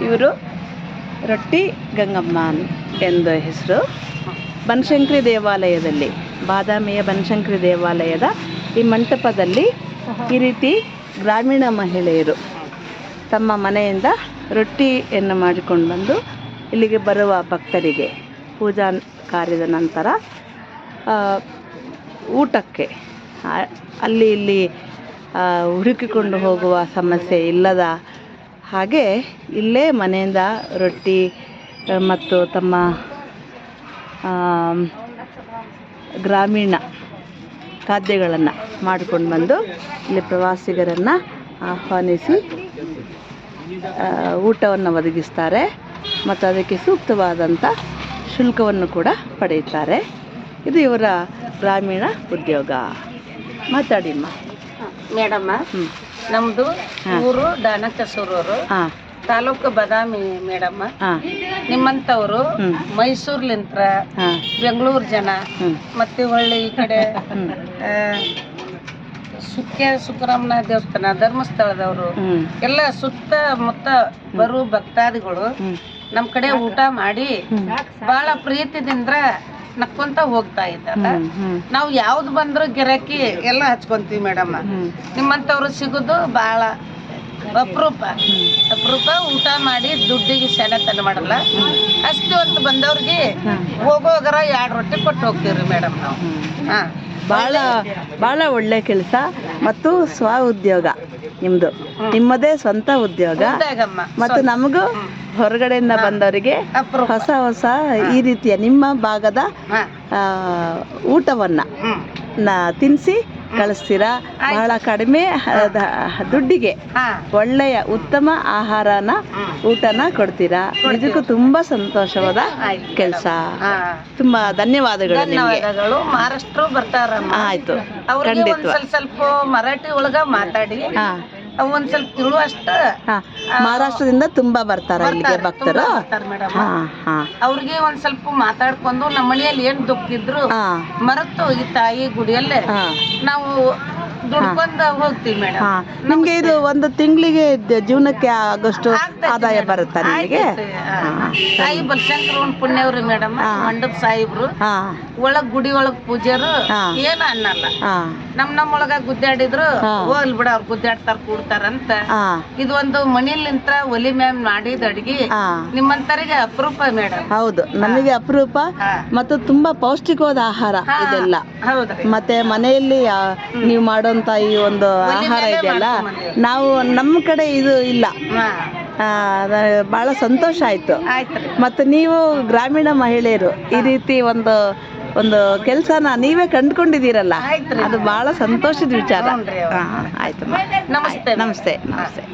ಇವರು ರೊಟ್ಟಿ ಗಂಗಮ್ಮ ಎಂದು ಹೆಸರು. ಬನಶಂಕರಿ ದೇವಾಲಯದಲ್ಲಿ, ಬಾದಾಮಿಯ ಬನಶಂಕರಿ ದೇವಾಲಯದ ಈ ಮಂಟಪದಲ್ಲಿ ಈ ರೀತಿ ಗ್ರಾಮೀಣ ಮಹಿಳೆಯರು ತಮ್ಮ ಮನೆಯಿಂದ ರೊಟ್ಟಿಯನ್ನು ಮಾಡಿಕೊಂಡು ಬಂದು ಇಲ್ಲಿಗೆ ಬರುವ ಭಕ್ತರಿಗೆ ಪೂಜಾ ಕಾರ್ಯದ ನಂತರ ಊಟಕ್ಕೆ ಅಲ್ಲಿ ಇಲ್ಲಿ ಹುಡುಕಿಕೊಂಡು ಹೋಗುವ ಸಮಸ್ಯೆ ಇಲ್ಲದ ಹಾಗೆ ಇಲ್ಲೇ ಮನೆಯಿಂದ ರೊಟ್ಟಿ ಮತ್ತು ತಮ್ಮ ಗ್ರಾಮೀಣ ಖಾದ್ಯಗಳನ್ನು ಮಾಡ್ಕೊಂಡು ಬಂದು ಇಲ್ಲಿ ಪ್ರವಾಸಿಗರನ್ನು ಆಹ್ವಾನಿಸಿ ಊಟವನ್ನು ಒದಗಿಸ್ತಾರೆ ಮತ್ತು ಅದಕ್ಕೆ ಸೂಕ್ತವಾದಂಥ ಶುಲ್ಕವನ್ನು ಕೂಡ ಪಡೆಯುತ್ತಾರೆ. ಇದು ಇವರ ಗ್ರಾಮೀಣ ಉದ್ಯೋಗ. ಮಾತಾಡಿಮ್ಮ ಮೇಡಮ್ಮ ಹ್ಞೂ ನಮ್ದು. ಊರು ದಾನಕಸೂರವರು ತಾಲೂಕು ಬದಾಮಿ ಮೇಡಮ್. ನಿಮ್ಮಂತವ್ರು. ಮೈಸೂರ್ಲಿಂತ್ರ ಬೆಂಗಳೂರು ಜನ. ಮತ್ತೆ ಹೊಳ್ಳಿ ಈ ಕಡೆ ಸುಖರಾಮನ ಸುಕ್ಕೆ ಸುಬ್ರಹ್ಮಣ್ಯ ದೇವಸ್ಥಾನ ಧರ್ಮಸ್ಥಳದವರು. ಎಲ್ಲ ಸುತ್ತ ಮುತ್ತ ಬರು ಭಕ್ತಾದಿಗಳು ನಮ್ ಕಡೆ ಊಟ ಮಾಡಿ ಬಹಳ ಪ್ರೀತಿದಿಂದ ನಕ್ಕೊಂತ ಹೋಗ್ತಾ ಇದ್ದಾರೆ ಹ್ಞೂ ನಾವು ಯಾವ್ದು ಬಂದ್ರು ಗಿರಾಕಿ ಎಲ್ಲ ಹಚ್ಕೊಂತೀವಿ ಮೇಡಮ್. ನಿಮ್ಮಂತವ್ರು ನಿಮ್ಮಂಥವ್ರು ಸಿಗೋದು ಭಾಳ ಅಪರೂಪ. ಅಪರೂಪ ಊಟ ಮಾಡಿ ದುಡ್ಡಿಗೆ ಸೆಣತನ ಮಾಡಲ್ಲ. ಅಷ್ಟು ಅಂತ ಬಂದವ್ರಿಗೆ ಹೋಗೋಗರ ಎರಡು ರೊಟ್ಟಿ ಕೊಟ್ಟು ಹೋಗ್ತೀವ್ರಿ ಮೇಡಮ್ ನಾವು. ಹಾ ಭಾಳ ಭಾಳ ಒಳ್ಳೆ ಕೆಲಸ ಮತ್ತು ಸ್ವ ಉದ್ಯೋಗ ನಿಮ್ಮದು ನಿಮ್ಮದೇ ಸ್ವಂತ ಉದ್ಯೋಗ. ಮತ್ತು ನಮಗೂ ಹೊರಗಡೆಯಿಂದ ಬಂದವರಿಗೆ ಹೊಸ ಹೊಸ ಈ ರೀತಿಯ ನಿಮ್ಮ ಭಾಗದ ಆ, ಊಟವನ್ನ ತಿನ್ಸಿ ತಿನ್ನಿಸಿ ಕಳಿಸ್ತೀರಾ ಬಹಳ ಕಡಿಮೆ ದುಡ್ಡಿಗೆ. ಒಳ್ಳೆಯ ಉತ್ತಮ ಆಹಾರನ ಊಟನ ಕೊಡ್ತೀರಾ? ನಿಜಕ್ಕೂ ತುಂಬಾ ಸಂತೋಷವಾದ. ಕೆಲಸ. ತುಂಬಾ ಧನ್ಯವಾದಗಳು ಧನ್ಯವಾದಗಳು. ಮಹಾರಾಷ್ಟ್ರ ಬರ್ತಾರ ಆಯ್ತು. ಖಂಡಿತ ಸ್ವಲ್ಪ ಸ್ವಲ್ಪ ಮರಾಠಿ ಒಳಗ ಮಾತಾಡಿ. ಅವ್ ಒಂದ್ ಸ್ವಲ್ಪ ತಿಳುವಷ್ಟ ಹಾ ಮಹಾರಾಷ್ಟ್ರದಿಂದ ತುಂಬಾ ಬರ್ತಾರ ಇಲ್ಲಿಗೆ ಭಕ್ತರು? ಮೇಡಮ್ ಹಾ ಹಾ. ಅವ್ರಿಗೆ ಒಂದ್ ಸ್ವಲ್ಪ ಮಾತಾಡ್ಕೊಂಡು ನಮ್ಮ ಮನೆಯಲ್ಲಿ ಏನ್ ದುಃಖ ಇದ್ರು ಮರೆತು ಈ ತಾಯಿ ಗುಡಿಯಲ್ಲೇ ಹಾ. ನಾವು ದುಡ್ಕೊಂಡ ಹೋಗ್ತೀವಿ ಮೇಡಮ್. ಹಾ. ನಿಮ್ಗೆ ಇದು ಒಂದು ತಿಂಗಳಿಗೆ ಜೀವನಕ್ಕೆ ಆಗಷ್ಟು ಆದಾಯ ಬರುತ್ತಾ ನಿಮಗೆ? ತಾಯಿ ಬಲಶಂಕರ ಪುಣ್ಯವ್ರಿ ಮೇಡಮ್ ಮಂಡಪ ಸಾಹಿಬ್ರು. ಹಾ. ಒಳಗ್ ಗುಡಿ ಒಳಗ್ ಪೂಜಾರು ಹಾ. ಏನ ಅನ್ನಲ್ಲ. ಹಾ. ನಮ್ ನಮ್ ಒಳಗ ಗುದ್ದಾಡಿದ್ರು ಹಾ. ಹೋಗ್ಲಿ ಬಿಡ ಅವ್ರು ಗುದ್ದಾಡ್ತಾರ ಕೂಡ್ತಾರಂತ. ಹಾ. ಇದು ಒಂದು ಮನಿಲಿಂತ್ರ ಒಲಿ ಮ್ಯಾಮ್ ಮಾಡಿದ ಅಡ್ಗಿ. ಹಾ. ನಿಮ್ಮಂತರಿಗೆ ಅಪರೂಪ ಮೇಡಮ್. ಹೌದು. ನಮಗೆ ಅಪರೂಪ ಮತ್ತು ತುಂಬಾ ಪೌಷ್ಟಿಕವಾದ ಆಹಾರ ಇದೆಲ್ಲ. ಹೌದ್ರಿ. ಮತ್ತೆ ಮನೆಯಲ್ಲಿ ಆ, ನೀವು ಮಾಡೋಂತ ಈ ಒಂದು ಆಹಾರ ಇದೆಯಲ್ಲ ನಾವು ನಮ್ಮ ಕಡೆ ಇದು ಇಲ್ಲ. ಬಹಳ ಸಂತೋಷ ಆಯ್ತು. ಮತ್ತು ನೀವು ಗ್ರಾಮೀಣ ಮಹಿಳೆಯರು ಈ ರೀತಿ ಒಂದು ಒಂದು ಕೆಲಸನ ನೀವೇ ಕಂಡುಕೊಂಡಿದ್ದೀರಲ್ಲ? ಅದು ಬಹಳ ಸಂತೋಷದ ವಿಚಾರ. ಆಯ್ತು ನಮಸ್ತೆ. ನಮಸ್ತೆ ನಮಸ್ತೆ.